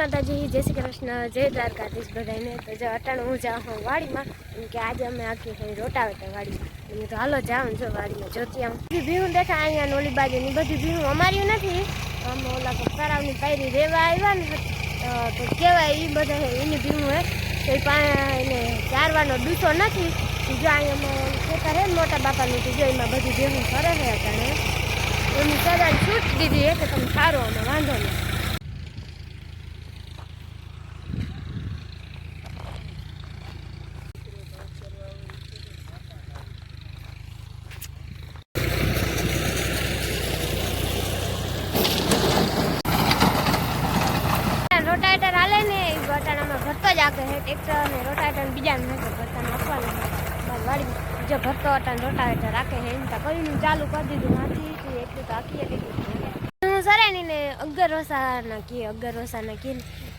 માતાજી, જય શ્રી કૃષ્ણ, જય દ્વારકાધીશ બધાને તો જો અટાણું હું જાઉં હું વાડીમાં એમ કે આજે અમે આખી થઈ રોટાવેટા વાડીમાં. એમ તો હાલો જાઉં જો વાડીમાં, જોતી આમ બધી ભીહું દેખા અહીંયા ઓલી બાજુની, બધી ભીહું અમારી નથી. અમે ઓલા કરાવની પાયરી રેવા આવ્યા ને તો કહેવાય એ બધા એની ભીહું હે. તો એ એને ચારવાનો ડૂસો નથી. જો અહીંયા ખેતર હે મોટા બાપાનું, તો જો એમાં બધી ભીહું ફરે છે અટાણે. એમની સજા છૂટ દીધી હે તમે સારો અમે વાંધો નહીં રોટાવેટર હાલે ને એ બટાણામાં ભરતો જ આગે છે ટ્રેક્ટર ને રોટાવેટર બીજાને બીજા ને ભરતા નાખવાનું મારી વાડીમાં જો ભરતો અટાણ રોટાવેટર રાખે છે. એમ તો કરીને ચાલુ કરી દીધું હાથી એટલું તો આખી દીધું હું અગર વસાના કે અગર વસાના કે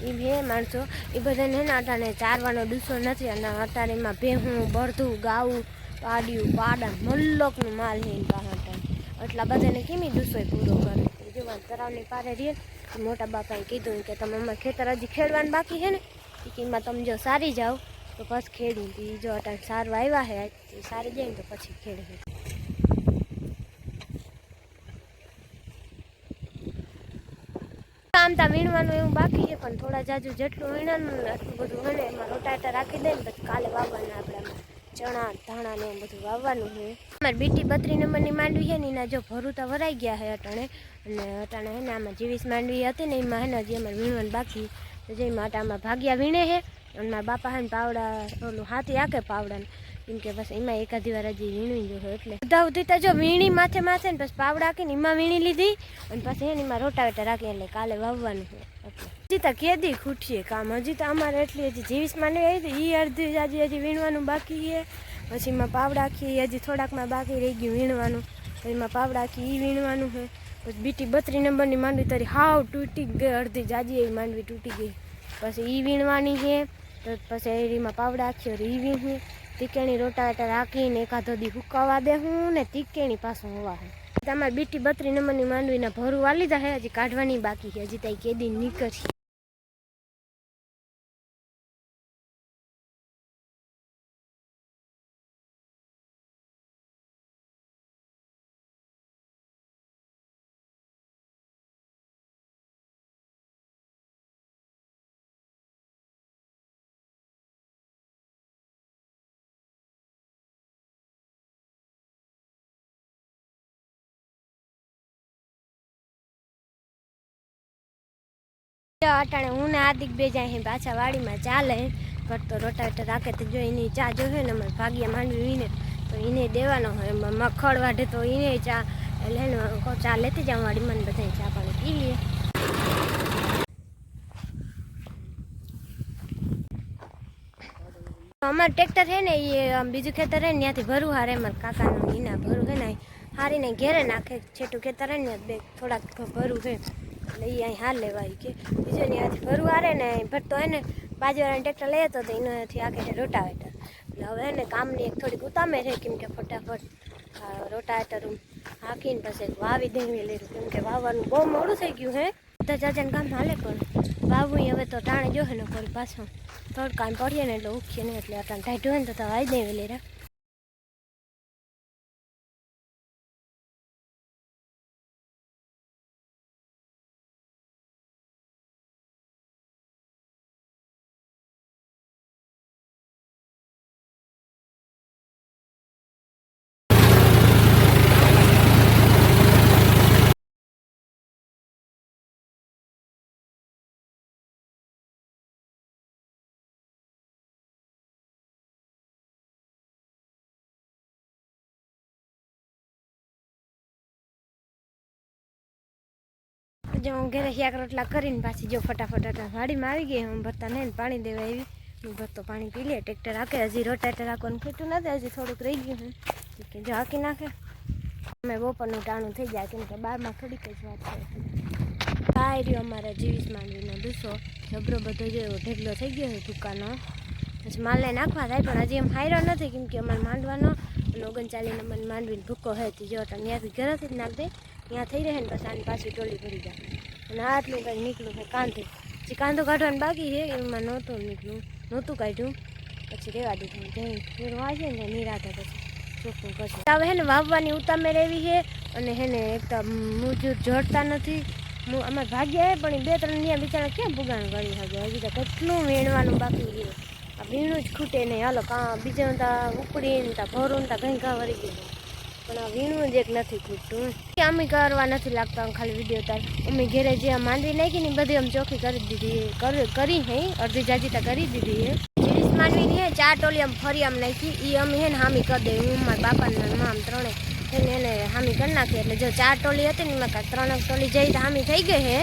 એ બે માણસો એ બધાને એના અટાણે ચારવાનો ડૂસો નથી. અને અટાણે એમાં ભેહું, બળધું, ગાવું, પાડ્યું, પાડા, મલ્લોકનું માલ છે અટાણે એટલા બધાને કેમી ડૂસો પૂરો કરે? જોવા તરાવની પારે રીએ મોટા બાપાએ કીધું કે, તમે અમારે ખેતર હજી ખેડવાનું બાકી છે ને? એમાં તમે જો સારી જાઓ, તો બસ ખેડી તી જો અટાણે સારું આવ્યા હે એ સારી જાય ને તો પછી ખેડી આમ તા વીણવાનું એવું બાકી છે, પણ થોડા જાજુ જેટલું વીણવાનું એટલું બધું વીણે, એમાં રોટાટા રાખી દે ને પછી કાલે વાવવાના આપણે ચણા ધાણા ને એવું બધું વાવવાનું છે. અમારે બીટી બત્રી નંબરની માંડવી છે ને, એના જો ભરૂતા વરાઈ ગયા છે અટાણે, અને અટાણે હે ને આમાં જીવીસ માંડવી હતી ને, એમાં હે ને હજી અમારે વીણવાનું બાકી તો જે એમાં ભાગ્યા વીણે હે અને મારા બાપા હે પાવડા ઓલું હાથી આકે પાવડાને. કેમ કે બસ એમાં એકાદી વાર હજી વીણી જોઈએ એટલે. બધા સુધી જો વીણી માથે માથે ને પછી પાવડા આખીને એમાં વીણી લીધી, અને પછી એને એમાં રોટાવેટા રાખી એટલે કાલે વાવવાનું છે. એટલે હજી તો કેદી ખૂટીએ કામ. હજી તો અમારે એટલી હજી જીવીસ નહીં આવી એ અડધી હજી હજી વીણવાનું બાકી છે. પછી એમાં પાવડા આખી હજી થોડાકમાં બાકી રહી ગયું વીણવાનું. એમાં પાવડા આખી એ વીણવાનું છે. પછી બીટી બત્રી નંબરની માંડવી તારી હાવ તૂટી ગઈ, અડધી જાજી એવી માંડવી તૂટી ગઈ. પછી એ વીણવાની છે પછી એરીમાં પાવડા આખી એ વીણી તીકેણી રોટાવેટા રાખીને એકાદો દી હુકાવા દેવું ને તીકેણી પાછું હોવા હું. તમારે બીટી બત્રી નંબરની માંડવીના ભરું વાલી હે, હજી કાઢવાની બાકી છે, હજી ત્યાં કેદી નીકળશે. અટાણે હું ને હાર્દિક બે જાય હે પાછા વાડીમાં ચાલે કરતો રોટાવેટર રાખે તો જો એની ચા જોશે ને અમારે ભાગ્યા માંડવી વીને તો એને દેવાનો હોય એમાં. મખડ વાઢે તો એને ચા, એટલે એને કહું ચા લેતી જાઉં વાડીમાં ને બધા ચા પાણી પી લઈએ. અમારું ટ્રેક્ટર છે ને એ આમ બીજું ખેતર છે ને ત્યાંથી ભરું હારે. અમારા કાકાનું એના ભરું છે ને હારીને ઘેરે નાખે. છેટું ખેતર છે ને બે થોડાક ભરું છે એટલે અહીં હાલ લેવાય કે બીજો ને આથી ભરું આરે ને ભરતો એને બાજુવાળાને ટ્રેક્ટર લઈ તો એનાથી આખે રોટાવેટર એટલે હવે એને કામની એક થોડીક ઉતામે છે, કેમ કે ફટાફટ રોટાવેટર હાંકીને પછી વાવી દેવી લીધું. કેમ કે વાવવાનું બહુ મોડું થઈ ગયું હે. બધા જાજાને કામ હાલે પણ વાવવું હવે તો ટાણે જોહે ને કોઈ પાછું. તડકાને પડીએ ને એટલે ઉખીએ ને એટલે અટાણ ટાઈટ હોય ને તો વાવી દેવી લીધા જો હું ઘરે શાક રોટલા કરીને પાછી જો ફટાફટ અટાણ વાડીમાં આવી ગઈ, હું ભરતા નહીં પાણી દેવા આવી. હું ભરતો પાણી પી લે, ટ્રેક્ટર હાકે, હજી રોટાટર હાકવાનું ખેતું નથી, હજી થોડુંક રહી ગયું કે જો હાકી નાખે. અમે બપોરનું ટાણું થઈ જાય, કેમ કે બારમાં થોડીક જ વાત છે. આ રહ્યો અમારા જીવીસ માંડવીનો દૂસો. જબરો બધો જો એવો થઈ ગયો છે દુકાનો પછી માલ લઈને નાખવા થાય, પણ હજી એમ હાયરો નથી, કેમ કે અમારે માંડવાનો અને ઓગણચાલીસ નંબર માંડવીને ભૂકો હોય તો જો તમે ત્યાંથી ઘરેથી જ નાખ દે. ત્યાં થઈ રહે ને પછી આની પાછી ટોલી ભરી જાય. અને આટલું કંઈક નીકળ્યું છે કાંથી પછી કાંધો કાઢવાનું બાકી છે, એમાં નહોતું નીકળ્યું. નહોતું કાઢ્યું. પછી રેવા દીધું. જઈ ફેર વાંચે ને નિરાતે પછી ચોખ્ખું કરશે. હવે હે ને વાવવાની ઉતામે રહેવી છે અને હે ને એક તો મજૂર જડતા નથી. હું અમારે ભાગ્યા હે, પણ બે ત્રણ ત્યાં બિચારા ક્યાં ભૂગાણ કરી શકે? હજી તો કેટલું વીણવાનું બાકી રહ્યું આ વીણું જ ખૂટે નહીં. હાલો, કાં બીજા તા ઉપડીને તા ભરું તા ઘંઘા વળી ગયું. પણ આ વીણું જ એક નથી ખૂટતું અમે કરવા નથી લાગતા ખાલી વીડિયો તાર. અમે ઘેરે જે આ માંડવી નાખી ને બધી અમે ચોખ્ખી કરી દીધી. કરી હે, અડધી જાજીતા કરી દીધી છે માંડવીની માંડવી છે ચાર ટોલી આમ ફરી આમ નાખી. એ અમે હે ને હામી કરી દઈ હું, મારા બાપાને આમ ત્રણે. એને એને હામી કરી નાખી. એટલે જો ચાર ટોલી હતી ને એમાં કાંઈક ત્રણ ટોલી જઈ તો હામી થઈ ગઈ હે.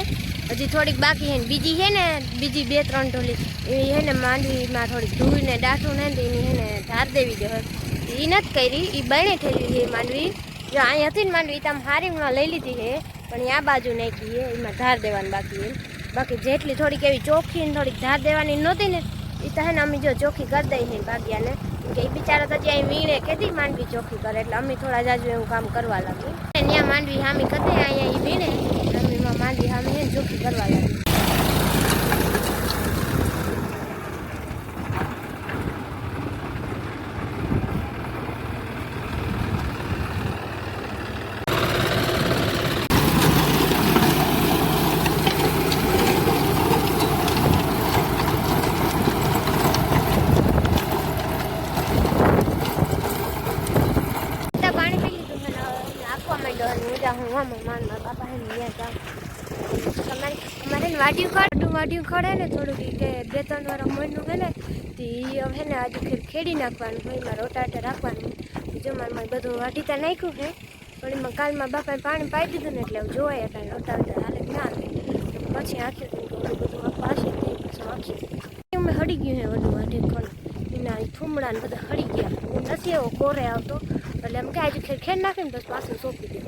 હજી થોડીક બાકી હે ને બીજી હે ને, બીજી બે, ત્રણ ટોલી. એ હે ને માંડવીમાં થોડીક ધૂળ ને ડાઠું ને એની હે ને ધાર દેવી જોઈએ એ નથી કરી એ બને થયેલી છે માંડવી. જો અહીં હતી ને માંડવી તો આમ હારીમાં લઈ લીધી છે પણ એ આ બાજુ નાખી છે એમાં ધાર દેવાની બાકી છે બાકી જેટલી થોડીક એવી ચોખ્ખી ને થોડીક ધાર દેવાની નહોતી ને એ તો હે ને અમે જો ચોખ્ખી કરી દઈ છે ભાગ્યાને. કેમ કે એ બિચારા તો જ્યાં વીણે કેદી માંડવી ચોખ્ખી કરે, એટલે અમે થોડા જાજુ એવું કામ કરવા લાગી. ત્યાં માંડવી હામી કરી દે અહીંયા એ વીણે એટલે અમે એમાં માંડવી હામી હે ને ચોખ્ખી કરવા લાગી તો પાણી પી લીધું મને હવે આપવા હું આમ માન મારા બાપા હે ને તમારે અમારે વાડ્યું વાટ્યું ખડ વાટ્યું ખડે ને થોડુંક કે બે ત્રણ વાર મહિનું ને તે ઈ હવે ને આજે ખેર ખેડી નાખવાનું હોય મારે રોટાટા રાખવાનું જો મારે મારે બધું વાટીતા નાખ્યું છે પણ એમાં કાલમાં બાપાએ પાણી પાઈ દીધું ને એટલે જોવાય એટલે રોટાટા હાલે ના આવે પછી આખ્યું હતું બધું બધું પાછી આખ્યું મેં હળી ગયું. છે બધું વાટી ખડ એના થુમડા ને બધા હળી ગયા હું નથી એવો કોરે આવતો. એટલે એમ કે આજે ખેર ખેર નાખીને પછી પાછું સોંપી દે.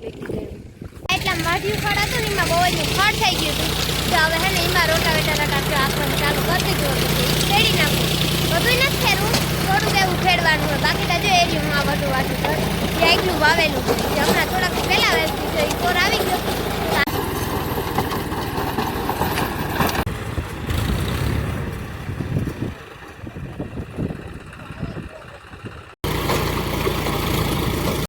એટલે વાઢ્યું ખડ હતું ને, એમાં બહુ જ ખડ થઈ ગયું હતું. તો હવે હે ને, એમાં રોટા વેટા રાટા ચાલુ કરી દીધું હતું. ખેડી નાખું. બધું નથી ખેડવું થોડુંક એવું ખેડવાનું હોય. બાકી તો જો એરિયું આ બધું વાટું ખડ જે એકલું વાવેલું હમણાં થોડાક પહેલાં વાવ્યું છે એ કોર આવી ગયો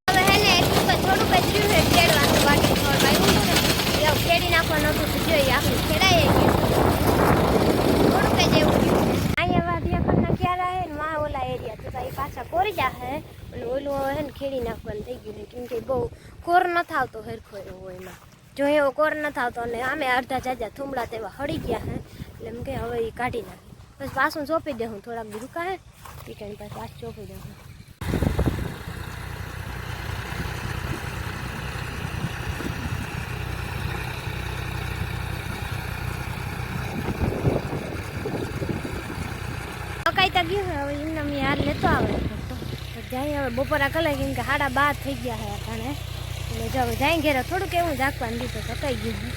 હવે હે ને એટલું કે થોડુંક જ રહ્યું છે ખેડવાનું બાકી ખડ વાવ્યું હતું ને એવું ખેડી નાખવાનું હતું તો જોઈએ આખું ખેડાઈ ગયું થોડુંક જ એવું રહ્યું અહીંયા વાઢિયા ખડના ક્યારે હે ને માં ઓલા એરિયા તો એ પાછા કોરી જા હે અને ઓલું હે ને ખેડી નાખવાનું થઈ ગયું છે કેમ કે બહુ કોર ન થાવતો હરખો એવો એમાં. જો એવો કોર ન થાવતો અને આમે અડધા જાજા થુમડા તેવા હળી ગયા હે, એટલે એમ કે હવે એ કાઢી નાખે. પછી પાછું સોંપી દે હું, થોડાક દી રૂકા હે એ ટાઈમ પછી પાછું સોંપી દઉં મકાઈ તો ગયું હવે એમને મેં યાર લેતો આવે. તો જાય હવે બપોરા કલાક, કેમ કે સાડા બાર થઈ ગયા હે અટાણે. એટલે જો જાય ઘેરે થોડુંક એવું રાખવાનું દીધું સકાઈ ગયું